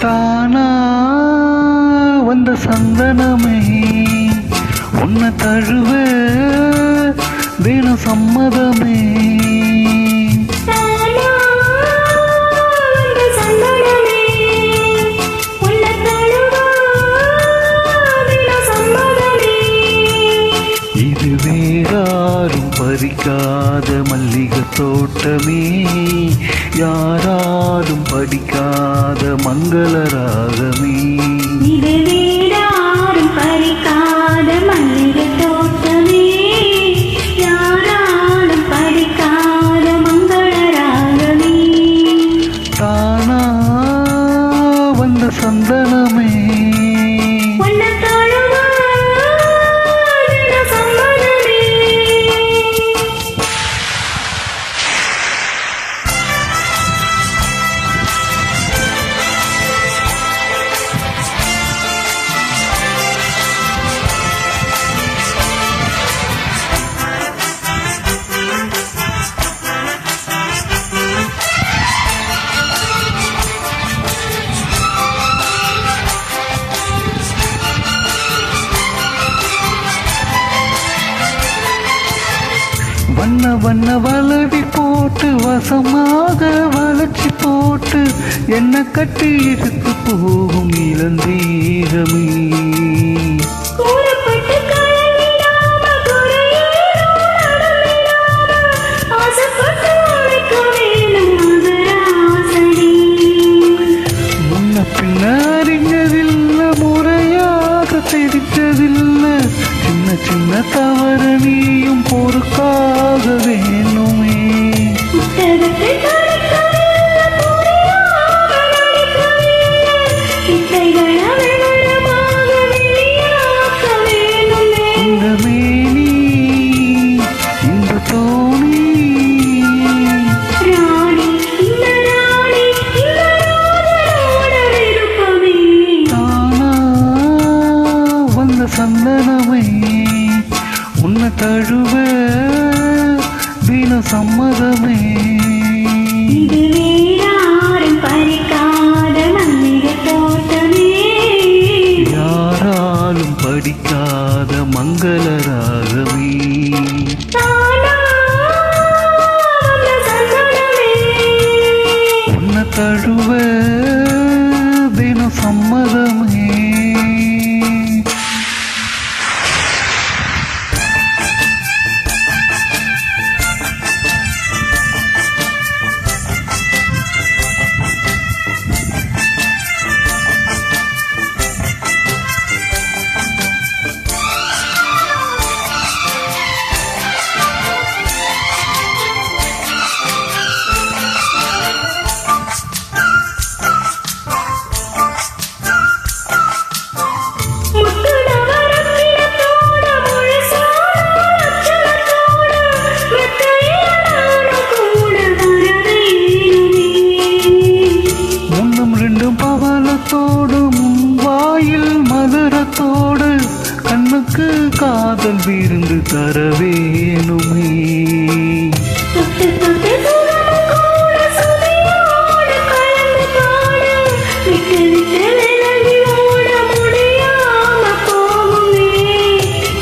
தானா வந்த சந்தனமே உன்னை தழுவ தின சம்மதமே. பறிக்காத மல்லிகை தோட்டமே யாராலும் படிக்காத மங்கள வண்ண வண்ண வளடி போட்டு வசமாக வளர்ச்சி போட்டு என்ன கட்டி இழுத்து போகும் இளந்தீரமே சின்ன சின்ன தவறு நீயும் பொறுக்க மங்கள ராகவி மனசோடும் வாயில் மதுரத்தோடு கண்ணுக்கு காதல் விருந்து தரவேணுமே.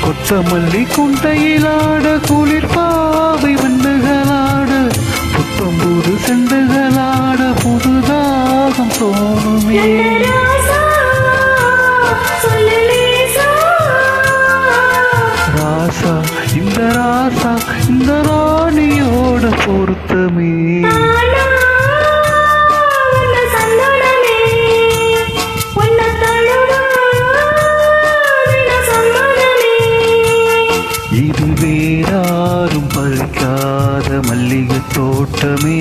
கொத்தமல்லி குண்டையிலாட குளிர்பாவை வண்டுகளாடு. புத்தம்பூது செண்டுகளாடு. தோணுமே ராசா இந்த ராசா இந்த ராணியோட பொருத்தமே. இது வேறாரும் பறிக்காத மல்லிகை தோட்டமே.